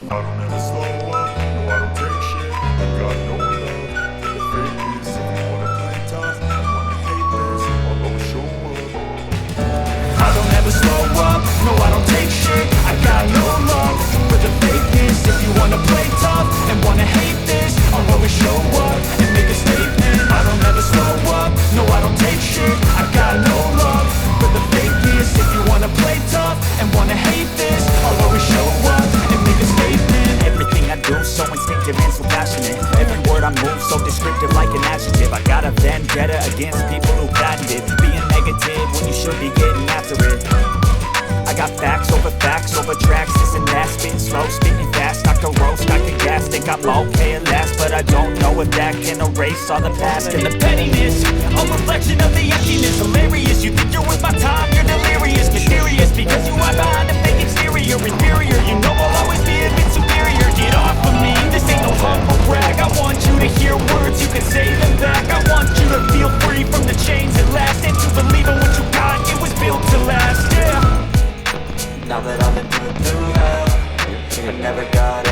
I don't ever slow know if that can erase all the past. And the pettiness, a reflection of the emptiness. Hilarious, you think you're worth my time, you're delirious Mysterious, because you hide behind a fake exterior. Inferior, you know I'll always be a bit superior. Get off of me, this ain't no humble brag. I want you to hear words, you can say them back. I want you to feel free from the chains at last. And to believe in what you got, it was built to last, yeah. Now that I've been put through hell I never got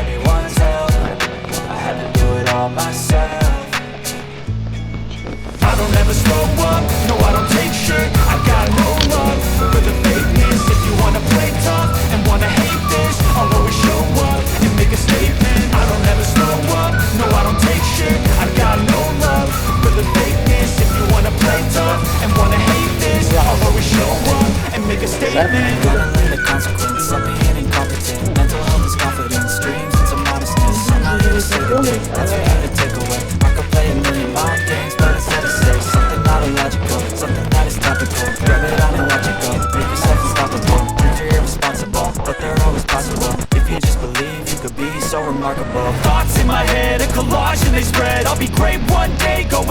Gonna learn the consequence of being incompetent. Mental health is confidence, dreams some modestness. I'm not here to say the thing, that's for you to take away. I could play a million mind games, but instead I say. Something not illogical, something that is topical. Grab it on go, make yourself unstoppable. Dreams are irresponsible, but they're always possible. If you just believe, you could be so remarkable. Thoughts in my head, a collage and they spread. I'll be great one day,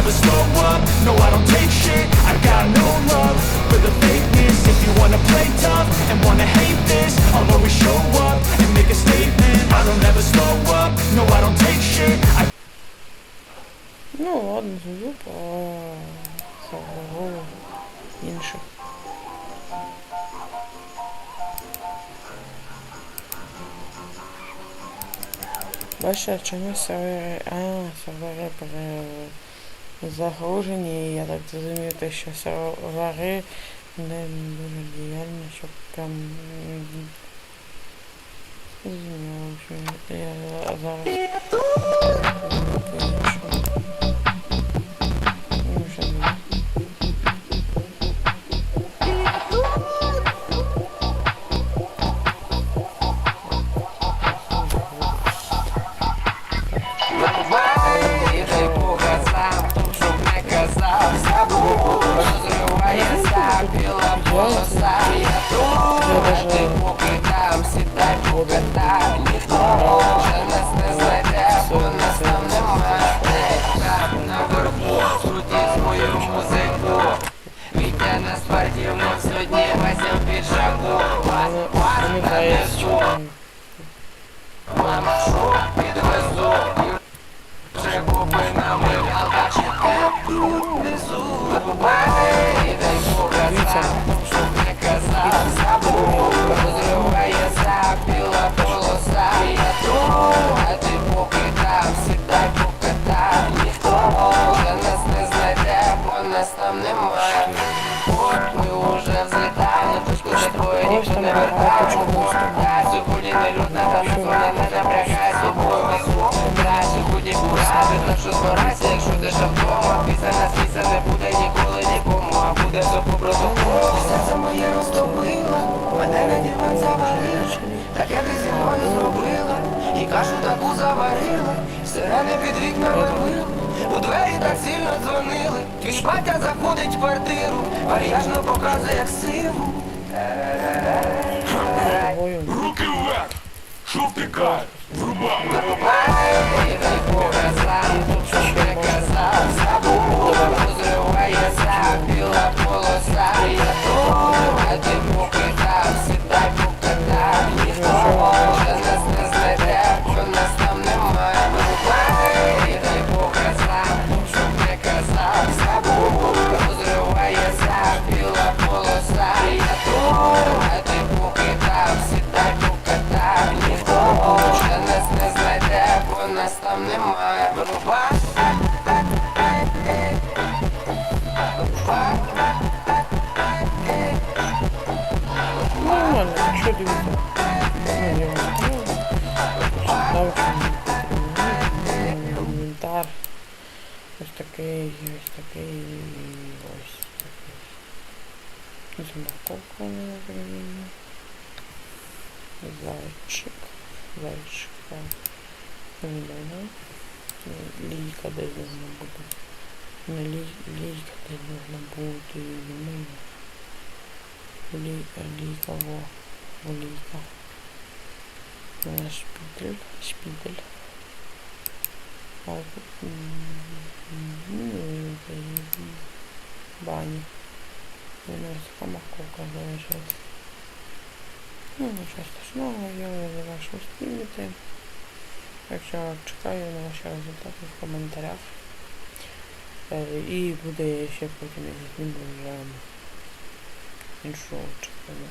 I don't ever slow up, no I don't take shit I got no love for the fakeness If you wanna play tough and wanna hate this I'll always show up and make a statement I don't ever slow up, no I don't take shit I Ну ладно, зайду по загрогу інших. Бачите, чому сервери. А, сервери перезагружені, і я так зрозумів, те, що сервери не дуже діяльні, щоб прям зрозуміло, що я зараз. Вася в піджаку. Вас, вас нанесу, мама, що підвезу. Вже купинами ялка чекає внизу Ай, дай показав, щоб не казав Забув, ти вдома Після нас після не буде ніколи нікому, а буде все по протоколу Серце моє розтопило, мене на диван завалило Так як ти зі мною зробила, і кашу таку заварила Сирени під вікнами вили, у двері так сильно дзвонили Твій батя заходить в квартиру, варяжно показує як сиву. Руки вверх! Що втикає? Врубай! Інвентар. Ось такий, ось такий, і ось такий. Заморковка у мене зрозуміло. Зайчик. Зайчика. Зелена. Лійка десь должна бути. Не лі, лійка десь должна бути. Ну, Лі, лійка, во. Лійка. Е, Шпитель. Шпитель. А, м, м, м, Бані. У нас така морковка залишилась. Ну, нічого страшного, я за вашу спільнити. Якщо чекаю на ваші результати в коментарях. Е, І буде ще потім я зніму вже іншу частину.